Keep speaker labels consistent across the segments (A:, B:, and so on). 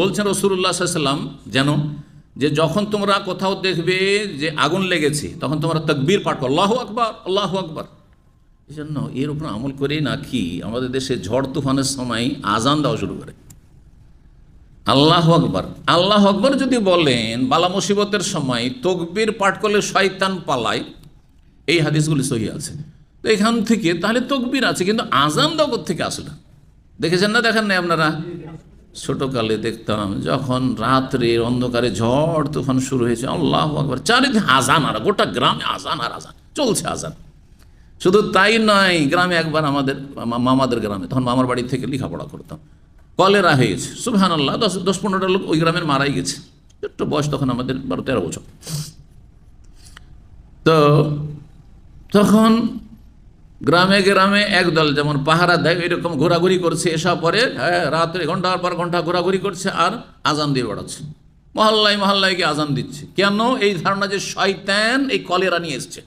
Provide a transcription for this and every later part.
A: বলছেন রসুল্লাহ সাল্লাম যেন, যে যখন তোমরা কোথাও দেখবে যে আগুন লেগেছে, তখন তোমরা তকবীর পাঠ করো। আল্লাহ আকবর আল্লাহ আকবর। এই জন্য এর উপর আমল করেই নাকি আমাদের দেশে ঝড় তুফানের সময় আজান দেওয়া শুরু করে। আল্লাহ আকবর। আল্লাহ আকবর যদি বলেন, বালা মুসিবতের সময় তকবীর পাঠ করলে শয়তান পালায়, এই হাদিসগুলি সহি আছে। তো এখান থেকে তাহলে তকবীর আছে, কিন্তু আজান দাও থেকে আসলে? দেখেছেন না, দেখেন না আপনারা? ছোটকালে দেখতাম যখন রাত্রে অন্ধকারে ঝড় তুফান শুরু হয়েছে, আল্লাহ আকবর, চারিদিকে আজান আর গোটা গ্রামে আজান আর আজান, চলছে আজান। শুধু তাই নয়, গ্রামে একবার আমাদের মামাদের গ্রামে, তখন মামার বাড়ি থেকে লেখাপড়া করতাম। কলেরা হয়েছে সুবহান আল্লাহ দশ দশ পনেরোটা লোক ওই গ্রামের মারাই গেছে। একটু বয়স তখন আমাদের, বারো তেরো বছর। তো তখন গ্রামে গ্রামে একদল যেমন পাহারা দেয় এরকম ঘোরাঘুরি করছে। এসব পরে হ্যাঁ রাত্রে ঘণ্টার পর ঘণ্টা ঘোরাঘুরি করছে আর আজান দিয়ে বেড়াচ্ছে। মহল্লায় মহল্লায় গিয়ে আজান দিচ্ছে। কেন? এই ধারণা যে শয়তান এই কলেরা নিয়ে এসছে।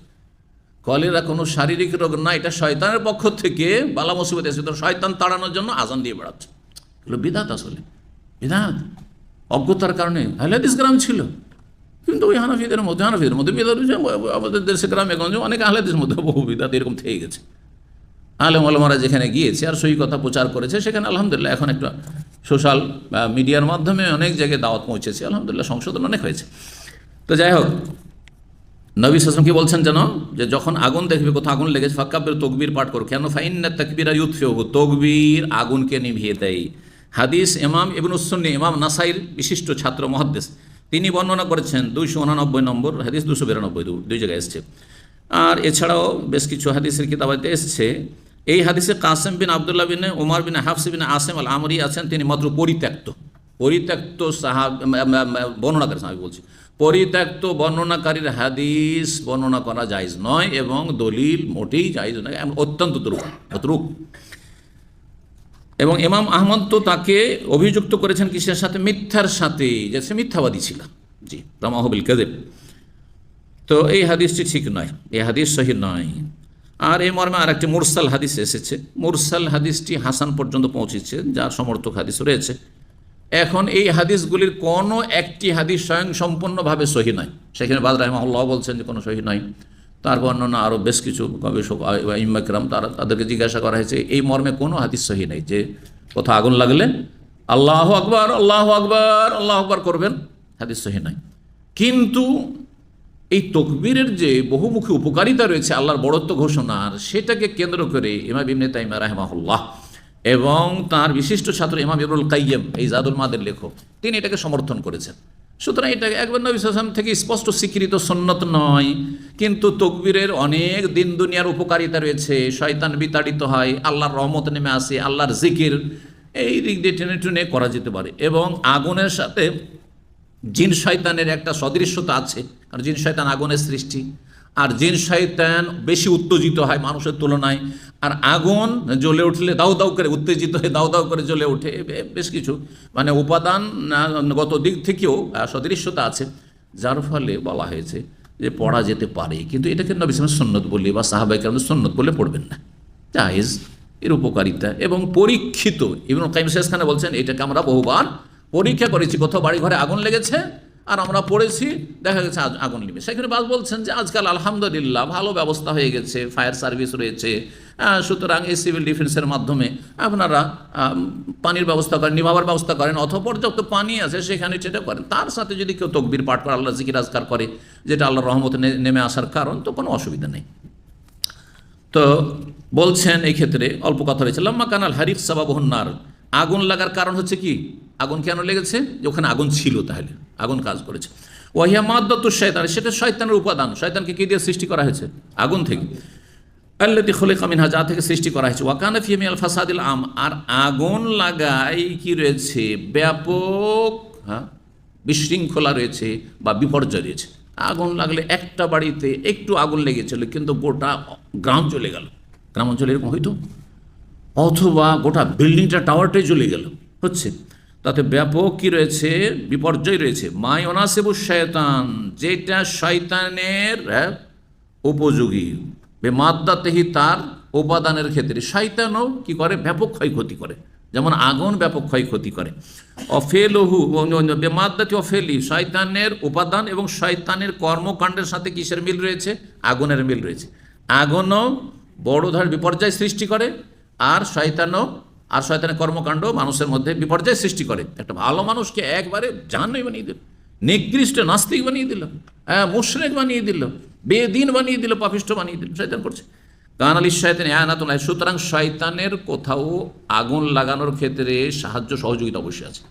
A: কলেরা কোনো শারীরিক রোগ না, এটা শয়তানের পক্ষ থেকে বালা মুসিবত এসে তো শয়তান তাড়ানোর জন্য আজান দিয়ে বেড়াচ্ছে। এগুলো বিধাত আসলে। বিধাত অজ্ঞতার কারণে। হাইলাদিস গ্রাম ছিল। কিন্তু ওই হানাফিদের মধ্যে হানাফিদের মধ্যে বিদাত হয়েছে, আমাদের দেশে গ্রামে গঞ্জে অনেক আহলেদের মধ্যে বহু বিদাত এরকম থেকে গেছে। আলেম আলমারা যেখানে গিয়েছে আর সই কথা প্রচার করেছে সেখানে আলহামদুলিল্লাহ এখন একটা সোশ্যাল মিডিয়ার মাধ্যমে অনেক জায়গায় দাওয়াত পৌঁছেছে আলহামদুলিল্লাহ সংশোধন অনেক হয়েছে। তো যাই হোক নবী সাসম কি বলছেন যেন? যে যখন আগুন দেখবে কোথাও আগুন লেগেছে ফাক্কাবের তকবির পাঠ করো। কেন? ফাইন ফাইন্না তকবিরা ইউথফেও তকবির আগুনকে নিভিয়ে দেয়। হাদিস ইমাম ইবনুসন্নি ইমাম নাসাইর বিশিষ্ট ছাত্র মহাদ্দেশ। তিনি বর্ণনা করেছেন দুইশো উনানব্বই নম্বর হাদিস দুশো বিরানব্বই দুই জায়গায় এসছে। আর এছাড়াও বেশ কিছু হাদিসের কিতাবাতে এসছে, এই হাদিসে কাসেম বিন আবদুল্লাহ বিন উমার বিন হাফসি বিন আসেম আল আমরি আছেন, তিনি মাত্র পরিত্যক্ত। পরিত্যক্ত সাহাব বর্ণনাকারী আমি বলছি। পরিত্যক্ত বর্ণনাকারীর হাদিস বর্ণনা করা জায়জ নয় এবং দলিল মোটেই জায়জ নয়, অত্যন্ত দুরূহ অতরূপ এবং ইমাম আহমদ তো তাকে অভিযুক্ত করেছেন কিসের সাথে? মিথ্যার সাথে। যে সে মিথ্যাবাদী ছিল। জি রামাহবিল কাদেব তো এই হাদিসটি ঠিক নয়। এই হাদিস সহি নয়। আর এই মর্মে আর একটি মুরসাল হাদিস এসেছে। মুরসাল হাদিসটি হাসান পর্যন্ত পৌঁছেছে, যার সমর্থক হাদিস রয়েছে। এখন এই হাদিসগুলির কোনো একটি হাদিস স্বয়ং সম্পূর্ণভাবে সহি নয়। সেখানে বাদ রাহমাল্লাহ বলছেন যে কোনো সহি নয়। তার বর্ণনা আরও বেশ কিছু গবেষক ইমাকরাম তারা তাদেরকে জিজ্ঞাসা করা হয়েছে, এই মর্মে কোনো হাদিস সহি নেই যে কোথাও আগুন লাগলে আল্লাহ আকবর, আল্লাহ আকবার আল্লাহ আকবার করবেন, হাদিস সহি নয় কিন্তু এই তকবীরের যে বহুমুখী উপকারিতা রয়েছে, আল্লাহর বড়ত্ব ঘোষণার, সেটাকে কেন্দ্র করে ইমাম ইবনে তাইমা রাহমাহুল্লাহ এবং তার বিশিষ্ট ছাত্র ইমাম ইবরুল কাইয়েম এই জাদুল মাদের লেখক, তিনি এটাকে সমর্থন করেছেন। সুতরাং এটা একবার নবী সাল্লাম থেকে স্পষ্ট স্বীকৃত সন্ন্যত নয়। কিন্তু তকবীরের অনেক দিন দুনিয়ার উপকারিতা রয়েছে, শয়তান বিতাড়িত হয়, আল্লাহর রহমত নেমে আসে, আল্লাহর জিকির। এই দিক দিয়ে টেনে টুনে করা যেতে পারে। এবং আগুনের সাথে জিন শয়তানের একটা সদৃশ্যতা আছে। কারণ জিন শয়তান আগুনের সৃষ্টি। আর জিন শয়তান বেশি উত্তেজিত হয় মানুষের তুলনায়। আর আগুন জ্বলে উঠলে দাউ দাউ করে উত্তেজিত হয়ে দাউ দাউ করে জ্বলে ওঠে বেশ কিছু। মানে উপাদান গত দিক থেকেও সদৃশ্যতা আছে। যার ফলে বলা হয়েছে যে পড়া যেতে পারে। কিন্তু এটাকে নবী সালামের সন্ন্যত বললে বা সাহাবাই কারণে সন্ন্যত বলে পড়বেন না। জাহেজ এর উপকারিতা। এবং পরীক্ষিত, ইবনুল কাইম শেষ খানে বলছেন, এটাকে আমরা বহুবার পরীক্ষা করেছি। কোথাও বাড়ি ঘরে আগুন লেগেছে আর আমরা পড়েছি, দেখা গেছে আগুন নেবে সেখানে বাস বলছেন যে আজকাল আলহামদুলিল্লাহ ভালো ব্যবস্থা হয়ে গেছে, ফায়ার সার্ভিস রয়েছে সুতরাং এই সিভিল ডিফেন্সের মাধ্যমে আপনারা পানির ব্যবস্থা করেন নিভাবার ব্যবস্থা করেন অথবা পর্যাপ্ত পানি আছে সেখানে সেটা করেন। তার সাথে যদি কেউ তকবির পাঠ করে, আল্লাহ জিকির আজকার করে, যেটা আল্লাহ রহমত নেমে আসার কারণ, তো কোনো অসুবিধা নেই। তো বলছেন এই ক্ষেত্রে অল্প কথা রয়েছে, লাম্মা কানাল হারিফ সাবাবহন্নার আগুন লাগার কারণ হচ্ছে কি? আগুন কেন লেগেছে? যে ওখানে আগুন ছিল তাহলে, আগুন কাজ করেছে। ওয়াহিয়া মাদ্দত শয়তান, সেটা শয়তানের উপাদান। শয়তানকে কি দিয়ে সৃষ্টি করা হয়েছে? আগুন থেকে। আল্লাদি খলে কামিনহা যা থেকে সৃষ্টি করা হয়েছে। ওয়াকানা ফিয়ামি আল ফাসাদিল আম, আর আগুন লাগাই কি রয়েছে? ব্যাপক হ্যাঁ বিশৃঙ্খলা রয়েছে বা বিপর্যয় রয়েছে। আগুন লাগলে একটা বাড়িতে একটু আগুন লেগেছিল, কিন্তু গোটা গ্রাম চলে গেল। গ্রাম অঞ্চলে এরকম হইতো? অথবা গোটা বিল্ডিংটা, টাওয়ারটাই জ্বলে গেল। হচ্ছে। তাতে ব্যাপক কি রয়েছে বিপর্যয় রয়েছে। মাই অনাসেবু শয়তান যেটা শয়তানের হ্যাঁ, উপযোগী। বেমাদ্দাতেহি তার উপাদানের ক্ষেত্রে। শয়তানও কি করে? ব্যাপক ক্ষয়ক্ষতি করে। যেমন আগুন ব্যাপক ক্ষয়ক্ষতি করে। অফেলহু বেমাদ্দাতি অফেলি। শয়তানের উপাদান এবং শয়তানের কর্মকাণ্ডের সাথে কিসের মিল রয়েছে? আগুনের মিল রয়েছে। আগুনও বড় ধরনের বিপর্যয় সৃষ্টি করে আর শয়তানও আর শয়তানের কর্মকাণ্ড মানুষের মধ্যে বিপর্যয় সৃষ্টি করে। একটা ভালো মানুষকে একবারে জাহান্নামী বানিয়ে দিল। নিকৃষ্ট নাস্তিক বানিয়ে দিল। হ্যাঁ মুশরেক বানিয়ে দিল। বেদিন বানিয়ে দিল পাপিষ্ট বানিয়ে দিল, শয়তান করছে। কান আলী শয়তান এনাতুল্লাহ সুতরাং শয়তানের কোথাও আগুন লাগানোর ক্ষেত্রে সাহায্য, সহযোগিতা অবশ্যই আছে।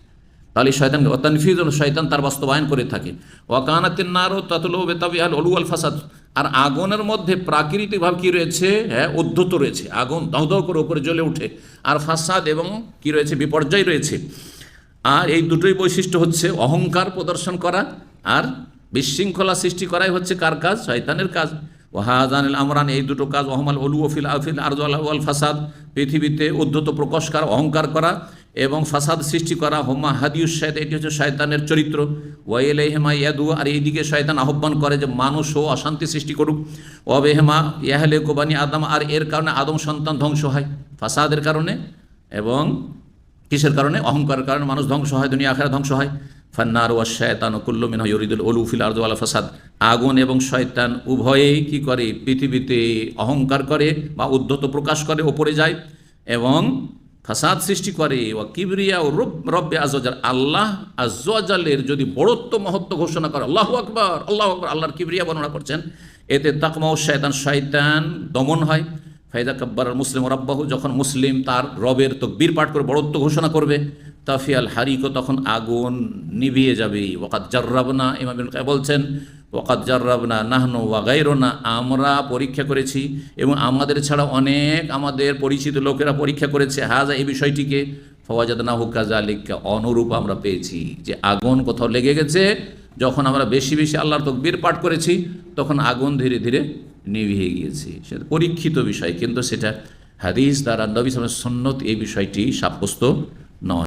A: তাহলে শয়তান অতানফিজ শয়তান তার বাস্তবায়ন করে থাকে। ওয়াকানাতিন নারও তাতুল বেতাবি আল অলু আল ফাসাদ। আর আগুনের মধ্যে প্রাকৃতিকভাবে কী রয়েছে? হ্যাঁ উদ্ধত রয়েছে। আগুন দাউ করে উপরে জ্বলে ওঠে আর ফাসাদ এবং কি রয়েছে? বিপর্যয় রয়েছে। আর এই দুটোই বৈশিষ্ট্য হচ্ছে অহংকার প্রদর্শন করা আর বিশৃঙ্খলা সৃষ্টি করাই হচ্ছে কার কাজ? শয়তানের কাজ। ওয়াহাজানিল আমরান, এই দুটো কাজ, ওহমাল অলু ওফিল আফিল আরজ আল ফাসাদ, পৃথিবীতে উদ্ধত প্রকাশ প্রকশকার অহংকার করা এবং ফাসাদ সৃষ্টি করা হোমা হাদিউস শায়দ এটি হচ্ছে শয়তানের চরিত্র। ওয়াইলে হেমা ইয়াদু আর এইদিকে শয়তান আহ্বান করে যে মানুষও অশান্তি সৃষ্টি করুক। অবেহেমা ইয়াহলে কোবানি আদম, আর এর কারণে আদম সন্তান ধ্বংস হয় ফাসাদের কারণে এবং কিসের কারণে? অহংকারের কারণে মানুষ ধ্বংস হয়, দুনিয়া আখেরা ধ্বংস হয়। ফান্নার ওয়া শয়তান ও কুল্লুমিন ইউরিদুল অলুফিল আর্দ আল ফাসাদ। আগুন এবং শয়তান উভয়েই কি করে? পৃথিবীতে অহংকার করে বা উদ্ধত প্রকাশ করে, ওপরে যায় এবং ফাসাদ সৃষ্টি করে ও কিবরিয়া ও রব, রব্বে আজাল আল্লাহ আজালের যদি বড়ত্ব মহত্ব ঘোষণা করে, আল্লাহ আকবর আল্লাহ আকবর, আল্লাহর কিবরিয়া বর্ণনা করছেন, এতে তাকমা ও শয়তান শয়তান দমন হয়। ফাইদা কাব্বার মুসলিম রব্বাহু, যখন মুসলিম তার রবের তকবীর পাঠ করে বড়ত্ব ঘোষণা করবে, তাফিয়াল হারিকো তখন আগুন নিভিয়ে যাবে। ওকাত জার্রাবনা ইমাম বলছেন ওকাত জার্রাবনা নাহনু ওয়াগাইরোনা আমরা পরীক্ষা করেছি এবং আমাদের ছাড়া অনেক আমাদের পরিচিত লোকেরা পরীক্ষা করেছে হাজা এই বিষয়টিকে। ফওয়াজাদনা হুকাজা আলিকা অনুরূপ আমরা পেয়েছি যে আগুন কোথাও লেগে গেছে, যখন আমরা বেশি বেশি আল্লাহর তকবীর পাঠ করেছি, তখন আগুন ধীরে ধীরে নিভিয়ে গিয়েছে। সেটা পরীক্ষিত বিষয়, কিন্তু সেটা হাদিস দ্বারা নবী সালামের সন্ন্যত এই বিষয়টি সাব্যস্ত নয়।